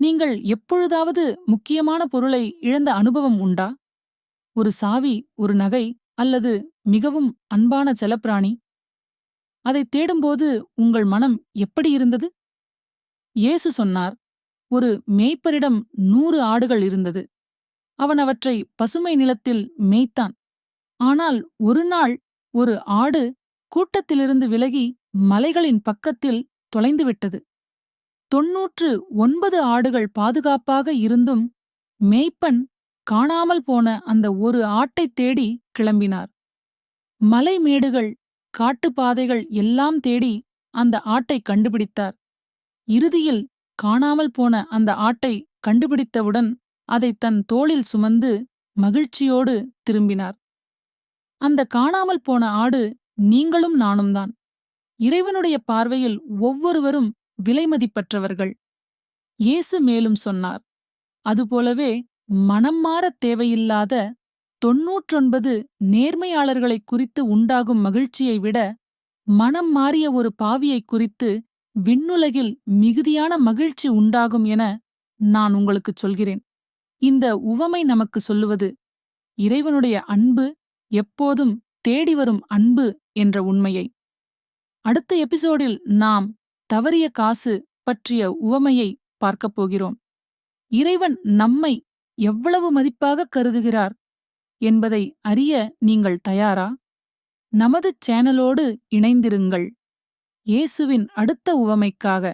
நீங்கள் எப்பொழுதாவது முக்கியமான பொருளை இழந்த அனுபவம் உண்டா? ஒரு சாவி ஒரு நகை அல்லது மிகவும் அன்பான செலப்பிராணி? அதை தேடும்போது உங்கள் மனம் எப்படி இருந்தது? இயேசு சொன்னார் ஒரு மேய்ப்பரிடம் நூறு ஆடுகள் இருந்தது. அவன் அவற்றை பசுமை நிலத்தில் மேய்த்தான். ஆனால் ஒரு நாள் ஒரு ஆடு கூட்டத்திலிருந்து விலகி மலைகளின் பக்கத்தில் தொலைந்துவிட்டது தொன்னூற்று ஒன்பது ஆடுகள் பாதுகாப்பாக இருந்தும் மேய்ப்பன் காணாமல் போன அந்த ஒரு ஆட்டைத் தேடி கிளம்பினார். மலைமேடுகள் காட்டுப்பாதைகள் எல்லாம் தேடி அந்த ஆட்டை கண்டுபிடித்தார். இறுதியில் காணாமல் போன அந்த ஆட்டை கண்டுபிடித்தவுடன் அதை தன் தோளில் சுமந்து மகிழ்ச்சியோடு திரும்பினார். அந்த காணாமல் போன ஆடு நீங்களும் நானும்தான். இறைவனுடைய பார்வையில் ஒவ்வொருவரும் விலைமதிப்பற்றவர்கள். இயேசு மேலும் சொன்னார் அதுபோலவே மனம் மாறத் தேவையில்லாத தொன்னூற்றொன்பது நேர்மையாளர்களைக் குறித்து உண்டாகும் மகிழ்ச்சியை விட மனம் மாறிய ஒரு பாவியைக் குறித்து விண்ணுலகில் மிகுதியான மகிழ்ச்சி உண்டாகும் என நான் உங்களுக்குச் சொல்கிறேன். இந்த உவமை நமக்கு சொல்லுவது இறைவனுடைய அன்பு எப்போதும் தேடிவரும் அன்பு என்ற உண்மையை. அடுத்த எபிசோடில் நாம் தவறிய காசு பற்றிய உவமையை பார்க்கப் போகிறோம். இறைவன் நம்மை எவ்வளவு மதிப்பாக கருதுகிறார் என்பதை அறிய நீங்கள் தயாரா? நமது சேனலோடு இணைந்திருங்கள். இயேசுவின் அடுத்த உவமைக்காக